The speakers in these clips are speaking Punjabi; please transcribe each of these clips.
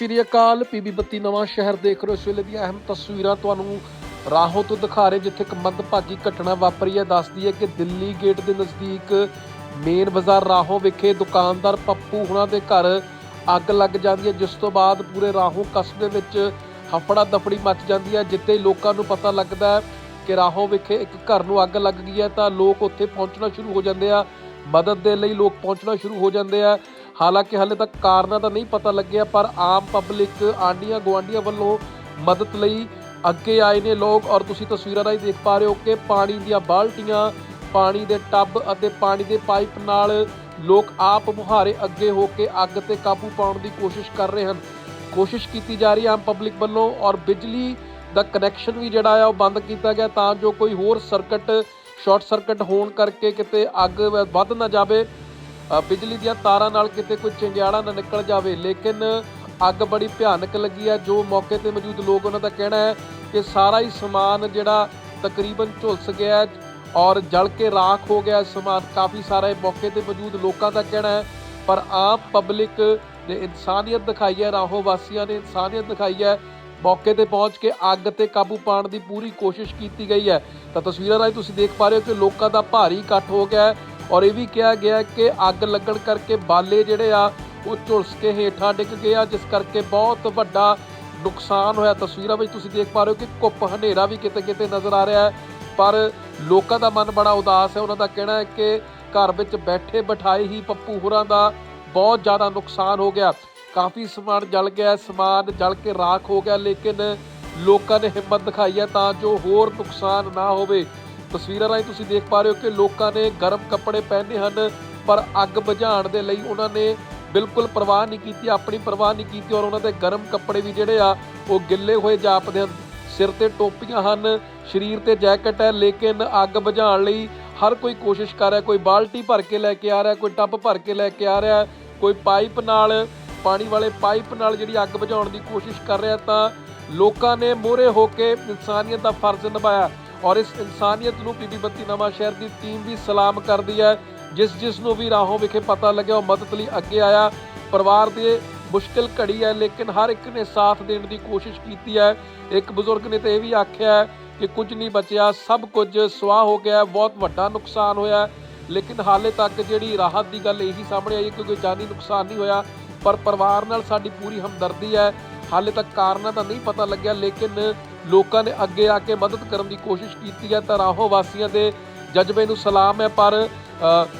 ਸ਼੍ਰੀ ਅਕਾਲ ਪੀਬੀ ਬੱਤੀ ਨਵਾਂ ਸ਼ਹਿਰ ਦੇਖ ਰਹੇ ਹੋ ਇਸ ਵੇਲੇ ਦੀਆਂ ਅਹਿਮ ਤਸਵੀਰਾਂ ਤੁਹਾਨੂੰ ਰਾਹੋਂ ਤੋਂ ਦਿਖਾ ਰਹੇ ਜਿੱਥੇ ਇੱਕ ਮੰਦਭਾਗੀ ਘਟਨਾ ਵਾਪਰੀ ਹੈ। ਦੱਸਦੀ ਹੈ ਕਿ ਦਿੱਲੀ ਗੇਟ ਦੇ ਨਜ਼ਦੀਕ ਮੇਨ ਬਾਜ਼ਾਰ ਰਾਹੋਂ ਵਿਖੇ ਦੁਕਾਨਦਾਰ ਪੱਪੂ ਹੁਣਾਂ ਦੇ ਘਰ ਅੱਗ ਲੱਗ ਜਾਂਦੀ ਹੈ, ਜਿਸ ਤੋਂ ਬਾਅਦ ਪੂਰੇ ਰਾਹੋਂ ਕਸਬੇ ਵਿੱਚ ਹਫੜਾ ਦਫੜੀ ਮਚ ਜਾਂਦੀ ਹੈ, ਜਿੱਥੇ ਲੋਕਾਂ ਨੂੰ ਪਤਾ ਲੱਗਦਾ ਹੈ ਕਿ ਰਾਹੋਂ ਵਿਖੇ ਇੱਕ ਘਰ ਨੂੰ ਅੱਗ ਲੱਗ ਗਈ ਹੈ। ਤਾਂ ਲੋਕ ਉੱਥੇ ਪਹੁੰਚਣਾ ਸ਼ੁਰੂ ਹੋ ਜਾਂਦੇ ਆ। ਮਦਦ ਦੇ ਲਈ ਲੋਕ ਪਹੁੰਚਣਾ ਸ਼ੁਰੂ ਹੋ ਜਾਂਦੇ ਆ। ਹਾਲਾਂਕਿ ਹਾਲੇ ਤੱਕ ਕਾਰਨਾਂ ਦਾ ਨਹੀਂ ਪਤਾ ਲੱਗਿਆ, ਪਰ ਆਮ ਪਬਲਿਕ ਆਂਡੀਆਂ ਗਵਾਂਡੀਆਂ ਵੱਲੋਂ ਮਦਦ ਲਈ ਅੱਗੇ ਆਏ ਨੇ ਲੋਕ ਔਰ ਤੁਸੀਂ ਤਸਵੀਰਾਂ ਰਾਹੀਂ ਦੇਖ ਪਾ ਰਹੇ ਹੋ ਕਿ ਪਾਣੀ ਦੀਆਂ ਬਾਲਟੀਆਂ, ਪਾਣੀ ਦੇ ਟੱਬ ਅਤੇ ਪਾਣੀ ਦੇ ਪਾਈਪ ਨਾਲ ਲੋਕ ਆਪ ਮੁਹਾਰੇ ਅੱਗੇ ਹੋ ਕੇ ਅੱਗ ਤੇ ਕਾਬੂ ਪਾਉਣ ਦੀ ਕੋਸ਼ਿਸ਼ ਕਰ ਰਹੇ ਹਨ। ਕੋਸ਼ਿਸ਼ ਕੀਤੀ ਜਾ ਰਹੀ ਹੈ ਆਮ ਪਬਲਿਕ ਵੱਲੋਂ ਔਰ ਬਿਜਲੀ ਦਾ ਕਨੈਕਸ਼ਨ ਵੀ ਜਿਹੜਾ ਆ ਉਹ ਬੰਦ ਕੀਤਾ ਗਿਆ ਤਾਂ ਜੋ ਕੋਈ ਹੋਰ ਸਰਕਟ, ਸ਼ਾਰਟ ਸਰਕਟ ਹੋਣ ਕਰਕੇ ਕਿਤੇ ਅੱਗ ਵੱਧ ਨਾ ਜਾਵੇ। ਬਿਜਲੀ ਦੀਆਂ ਤਾਰਾਂ ਨਾਲ ਕਿਤੇ ਕੋਈ ਚਿੰਗਿਆੜਾ ਨਾ ਨਿਕਲ ਜਾਵੇ, ਲੇਕਿਨ ਅੱਗ ਬੜੀ ਭਿਆਨਕ ਲੱਗੀ ਹੈ। ਜੋ ਮੌਕੇ ਤੇ ਮੌਜੂਦ ਲੋਕ ਉਹਨਾਂ ਦਾ ਕਹਿਣਾ ਹੈ ਕਿ ਸਾਰਾ ਹੀ ਸਮਾਨ ਜਿਹੜਾ ਤਕਰੀਬਨ ਝੁਲਸ ਗਿਆ ਔਰ ਜਲ ਕੇ ਰਾਖ ਹੋ ਗਿਆ ਸਮਾਨ। ਕਾਫੀ ਸਾਰਾ ਇਹ ਮੌਕੇ ਤੇ ਮੌਜੂਦ ਲੋਕਾਂ ਦਾ ਕਹਿਣਾ ਹੈ, ਪਰ ਆਮ ਪਬਲਿਕ ਨੇ ਇਨਸਾਨੀਅਤ ਦਿਖਾਈ ਹੈ, ਰਾਹੋ ਵਾਸੀਆਂ ਨੇ ਇਨਸਾਨੀਅਤ ਦਿਖਾਈ ਹੈ। ਮੌਕੇ ਤੇ ਪਹੁੰਚ ਕੇ ਅੱਗ ਤੇ ਕਾਬੂ ਪਾਉਣ ਦੀ ਪੂਰੀ ਕੋਸ਼ਿਸ਼ ਕੀਤੀ ਗਈ ਹੈ। ਤਾਂ ਤਸਵੀਰਾਂ ਰਾਹੀਂ ਤੁਸੀਂ ਦੇਖ ਪਾ ਰਹੇ ਹੋ ਕਿ ਲੋਕਾਂ ਦਾ ਭਾਰੀ ਇਕੱਠ ਹੋ ਗਿਆ ਹੈ। ਔਰ ਇਹ ਵੀ ਕਿਹਾ ਗਿਆ ਕਿ ਅੱਗ ਲੱਗਣ ਕਰਕੇ ਬਾਲੇ ਜਿਹੜੇ ਆ, ਉਹ ਝੁਲਸ ਕੇ ਹੇਠਾਂ ਡਿੱਗ ਗਏ ਆ, ਜਿਸ ਕਰਕੇ ਬਹੁਤ ਵੱਡਾ ਨੁਕਸਾਨ ਹੋਇਆ। ਤਸਵੀਰਾਂ ਵਿੱਚ ਤੁਸੀਂ ਦੇਖ ਪਾ ਰਹੇ ਹੋ ਕਿ ਕੁੱਪ ਹਨੇਰਾ ਵੀ ਕਿਤੇ ਕਿਤੇ ਨਜ਼ਰ ਆ ਰਿਹਾ ਹੈ। ਪਰ ਲੋਕਾਂ ਦਾ ਮਨ ਬੜਾ ਉਦਾਸ ਹੈ। ਉਹਨਾਂ ਦਾ ਕਹਿਣਾ ਹੈ ਕਿ ਘਰ ਵਿੱਚ ਬੈਠੇ ਬਿਠਾਏ ਹੀ ਪੱਪੂ ਹੋਰਾਂ ਦਾ ਬਹੁਤ ਜ਼ਿਆਦਾ ਨੁਕਸਾਨ ਹੋ ਗਿਆ। ਕਾਫੀ ਸਮਾਨ ਜਲ ਗਿਆ, ਸਮਾਨ ਜਲ ਕੇ ਰਾਖ ਹੋ ਗਿਆ, ਲੇਕਿਨ ਲੋਕਾਂ ਨੇ ਹਿੰਮਤ ਦਿਖਾਈ ਹੈ ਤਾਂ ਜੋ ਹੋਰ ਨੁਕਸਾਨ ਨਾ ਹੋਵੇ। ਤਸਵੀਰਾਂ ਰਾਹੀਂ ਤੁਸੀਂ ਦੇਖ ਪਾ ਰਹੇ ਹੋ ਕਿ ਲੋਕਾਂ ਨੇ ਗਰਮ ਕੱਪੜੇ ਪਹਿਨੇ ਹਨ, ਪਰ ਅੱਗ ਬੁਝਾਉਣ ਦੇ ਲਈ ਉਹਨਾਂ ਨੇ ਬਿਲਕੁਲ ਪਰਵਾਹ ਨਹੀਂ ਕੀਤੀ, ਆਪਣੀ ਪਰਵਾਹ ਨਹੀਂ ਕੀਤੀ ਔਰ ਉਹਨਾਂ ਦੇ ਗਰਮ ਕੱਪੜੇ ਵੀ ਜਿਹੜੇ ਆ, ਉਹ ਗਿੱਲੇ ਹੋਏ ਜਾਪਦੇ ਹਨ। ਸਿਰ ਤੇ ਟੋਪੀਆਂ ਹਨ, ਸਰੀਰ ਤੇ ਜੈਕਟ ਹੈ, ਲੇਕਿਨ ਅੱਗ ਬੁਝਾਉਣ ਲਈ ਹਰ ਕੋਈ ਕੋਸ਼ਿਸ਼ ਕਰ ਰਿਹਾ, ਕੋਈ ਬਾਲਟੀ ਭਰ ਕੇ ਲੈ ਕੇ ਆ ਰਿਹਾ, ਕੋਈ ਟੱਬ ਭਰ ਕੇ ਲੈ ਕੇ ਆ ਰਿਹਾ, ਕੋਈ ਪਾਈਪ ਨਾਲ, ਪਾਣੀ ਵਾਲੇ ਪਾਈਪ ਨਾਲ ਜਿਹੜੀ ਅੱਗ ਬੁਝਾਉਣ ਦੀ ਕੋਸ਼ਿਸ਼ ਕਰ ਰਿਹਾ ਤਾਂ ਲੋਕਾਂ ਨੇ ਮੋਹਰੇ ਹੋ ਕੇ ਇਨਸਾਨੀਅਤ ਦਾ ਫਰਜ਼ ਨਿਭਾਇਆ। ਔਰ ਇਸ ਇਨਸਾਨੀਅਤ ਨੂੰ ਪੀਬੀ ਬੱਤੀ ਨਵਾਂ ਸ਼ਹਿਰ ਦੀ ਟੀਮ ਵੀ ਸਲਾਮ ਕਰਦੀ ਹੈ। ਜਿਸ ਜਿਸ ਨੂੰ ਵੀ ਰਾਹੋਂ ਵਿਖੇ ਪਤਾ ਲੱਗਿਆ, ਉਹ ਮਦਦ ਲਈ ਅੱਗੇ ਆਇਆ। ਪਰਿਵਾਰ ਦੇ ਮੁਸ਼ਕਿਲ ਘੜੀ ਹੈ, ਲੇਕਿਨ ਹਰ ਇੱਕ ਨੇ ਸਾਥ ਦੇਣ ਦੀ ਕੋਸ਼ਿਸ਼ ਕੀਤੀ ਹੈ। ਇੱਕ ਬਜ਼ੁਰਗ ਨੇ ਤਾਂ ਇਹ ਵੀ ਆਖਿਆ ਕਿ ਕੁਝ ਨਹੀਂ ਬਚਿਆ, ਸਭ ਕੁਝ ਸਵਾਹ ਹੋ ਗਿਆ, ਬਹੁਤ ਵੱਡਾ ਨੁਕਸਾਨ ਹੋਇਆ। ਲੇਕਿਨ ਹਾਲੇ ਤੱਕ ਜਿਹੜੀ ਰਾਹਤ ਦੀ ਗੱਲ ਇਹੀ ਸਾਹਮਣੇ ਆਈ ਹੈ ਕਿ ਕੋਈ ਜਾਨੀ ਨੁਕਸਾਨ ਨਹੀਂ ਹੋਇਆ, ਪਰ ਪਰਿਵਾਰ ਨਾਲ ਸਾਡੀ ਪੂਰੀ ਹਮਦਰਦੀ ਹੈ। ਹਾਲੇ ਤੱਕ ਕਾਰਨਾਂ ਦਾ ਨਹੀਂ ਪਤਾ ਲੱਗਿਆ, ਲੇਕਿਨ ਲੋਕਾਂ ਨੇ ਅੱਗੇ ਆ ਕੇ ਮਦਦ ਕਰਨ ਦੀ ਕੋਸ਼ਿਸ਼ ਕੀਤੀ ਹੈ ਤਾਂ ਰਾਹੋਂ ਵਾਸੀਆਂ ਦੇ ਜਜ਼ਬੇ ਨੂੰ ਸਲਾਮ ਹੈ, ਪਰ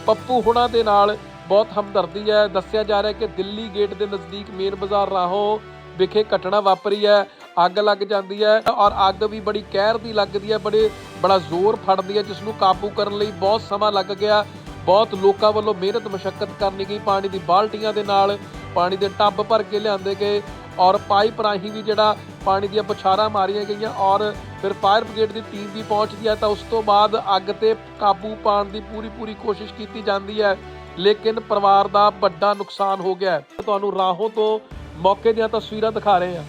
ਪੱਪੂ ਹੁਣਾਂ ਦੇ ਨਾਲ ਬਹੁਤ ਹਮਦਰਦੀ ਹੈ। ਦੱਸਿਆ ਜਾ ਰਿਹਾ ਹੈ ਕਿ ਦਿੱਲੀ ਗੇਟ ਦੇ ਨਜ਼ਦੀਕ ਮੇਨ ਬਾਜ਼ਾਰ ਰਾਹੋਂ ਵਿਖੇ ਘਟਨਾ ਵਾਪਰੀ ਹੈ। ਅੱਗ ਲੱਗ ਜਾਂਦੀ ਹੈ ਔਰ ਅੱਗ ਵੀ ਬੜੀ ਕਹਿਰ ਦੀ ਲੱਗਦੀ ਹੈ, ਬੜੇ, ਬੜਾ ਜ਼ੋਰ ਫੜਦੀ ਹੈ, ਜਿਸ ਨੂੰ ਕਾਬੂ ਕਰਨ ਲਈ ਬਹੁਤ ਸਮਾਂ ਲੱਗ ਗਿਆ। ਬਹੁਤ ਲੋਕਾਂ ਵੱਲੋਂ ਮਿਹਨਤ ਮਸ਼ੱਕਤ ਕਰਨੀ ਗਈ। ਪਾਣੀ ਦੀ ਬਾਲਟੀਆਂ ਦੇ ਨਾਲ ਪਾਣੀ ਦੇ ਟੱਬ ਭਰ ਕੇ ਲਿਆਂਦੇ ਗਏ। ਔਰ ਪਾਈਪ ਰਾਹੀਂ ਵੀ ਜਿਹੜਾ ਪਾਣੀ ਦੀਆਂ ਬੁਛਾਰਾਂ ਮਾਰੀਆਂ ਗਈਆਂ ਔਰ ਫਿਰ ਫਾਇਰ ਬ੍ਰਿਗੇਡ ਦੀ ਟੀਮ ਵੀ ਪਹੁੰਚਦੀ ਹੈ ਤਾਂ ਉਸ ਤੋਂ ਬਾਅਦ ਅੱਗ ਤੇ ਕਾਬੂ ਪਾਉਣ ਦੀ ਪੂਰੀ ਪੂਰੀ ਕੋਸ਼ਿਸ਼ ਕੀਤੀ ਜਾਂਦੀ ਹੈ ਲੇਕਿਨ ਪਰਿਵਾਰ ਦਾ ਵੱਡਾ ਨੁਕਸਾਨ ਹੋ ਗਿਆ ਹੈ। ਤੁਹਾਨੂੰ ਰਾਹੋਂ ਤੋਂ ਮੌਕੇ ਦੀਆਂ ਤਸਵੀਰਾਂ ਦਿਖਾ ਰਹੇ ਹਾਂ।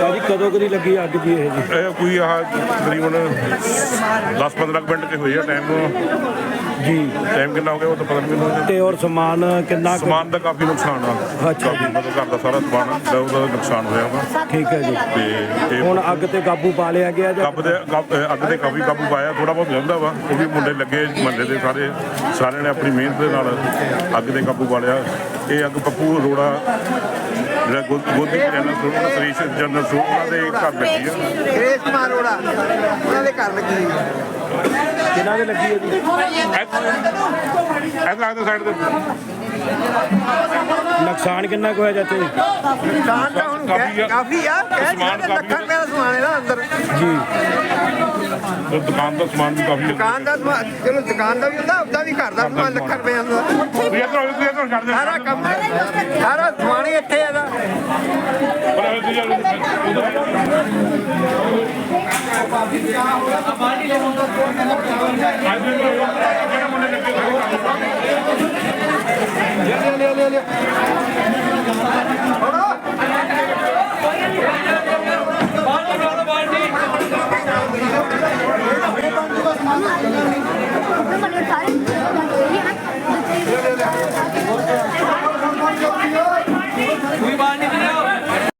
ਭਾਜੀ ਕਦੋਂ ਕਦੀ ਲੱਗੀ ਅੱਗ ਜੀ ਇਹ ਜੀ? ਇਹ ਕੋਈ ਆਹ ਤਕਰੀਬਨ 10-15 ਮਿੰਟ ਤੇ ਹੋਈ ਆ ਟਾਈਮ ਜੀ। ਟਾਈਮ ਕਿੰਨਾ ਹੋ ਗਿਆ? ਉਹ ਤਾਂ ਪਤਾ ਨਹੀਂ ਮੈਨੂੰ ਤੇ ਔਰ ਸਮਾਨ ਕਿੰਨਾ ਕੁ- ਸਮਾਨ ਦਾ ਕਾਫੀ ਨੁਕਸਾਨ ਆ। ਅੱਛਾ। ਜੀ। ਕਾਫੀ ਮਤਲਬ ਘਰ ਦਾ ਸਾਰਾ ਸਮਾਨ ਦਾ ਉਹਦਾ ਨੁਕਸਾਨ ਹੋਇਆ ਵਾ। ਠੀਕ ਹੈ ਜੀ। ਤੇ ਹੁਣ ਅੱਗ ਤੇ ਕਾਬੂ ਪਾ ਲਿਆ ਗਿਆ ਜਾਂ ਕੱਬ ਦੇ ਕੱਬ- ਅਹ ਅੱਗ ਦੇ ਕਾਫੀ ਕਾਬੂ ਪਾਇਆ ਥੋੜਾ ਬਹੁਤ ਜਾਂਦਾ ਵਾ। ਉਹ ਵੀ ਮੁੰਡੇ ਲੱਗੇ ਮਹੱਲੇ ਦੇ ਸਾਰੇ। ਸਾਰਿਆਂ ਨੇ ਆਪਣੀ ਮਿਹਨਤ ਦੇ ਨਾਲ ਅੱਗ ਦੇ ਕਾਬੂ ਪਾ ਲਿਆ। ਇਹ ਅੱਗ ਪੱਪੂ ਅਰੋੜਾ ਜਿਹੜਾ ਗੋ- ਗੋਦੀ ਜਨਰਲ ਦਾ ਸਰੀਸ਼ ਜਨਰਲ ਉਹਨਾਂ ਦੇ ਘਰ ਲੱਗੀ ਆ। ਗ੍ਰੇਸ ਕੁਮਾਰ ਅਰੋੜਾ ਉਹਨਾਂ ਦੇ ਘਰ ਲੱਗੀ ਹੋਈ ਹੈ ਕਿਹਨਾਂ ਦੇ ਲੱਗੀ ਹੈ। ਜੀ ਇਹ ਲੱਗਦਾ ਸਾਈਡ ਤੇ। ਨੁਕਸਾਨ ਕਿੰਨਾ ਕੁ ਹੋਇਆ ਚਾਚਾ ਜੀ? ਨੁਕਸਾਨ ਤਾਂ ਹੁਣ ਕਾਫੀ ਆ। ਕਹਿ- ਕਾਫੀ ਆ। ਕਹਿ ਸਮਾਨ ਕਾਫੀ ਲੱਖਾਂ ਰੁਪਏ ਦਾ ਸਮਾਨ ਹੈ ਨਾ ਅੰਦਰ। ਜੀ। ਤੇ ਦੁਕਾਨ ਦਾ ਸਮਾਨ ਵੀ ਕਾਫੀ ਦੁਕਾਨ ਦਾ ਸਮਾਨ ਚਲੋ ਦੁਕਾਨ ਦਾ ਵੀ ਹੁੰਦਾ ਉਹਦਾ ਵੀ ਘਰ ਦਾ ਸਮਾਨ ਲੱਖਾਂ ਰੁਪਏ ਦਾ ਤੁਸੀਂ ਇੱਧਰ ਆਓ, ਤੁਸੀਂ ਇੱਧਰ ਛੱਡ ਦਿਓ। ਸਾਰਾ ਕੰਮ ਸਾਰਾ ਸਮਾਨ ਹੀ ਇੱਥੇ ਹੈਗਾ ਪਰ ਇਹ ਤੁਸੀਂ ਉੱਧਰ- ਲਿਆ ਲਿਆ ਲਿਆ ਲਿਆ Yeah.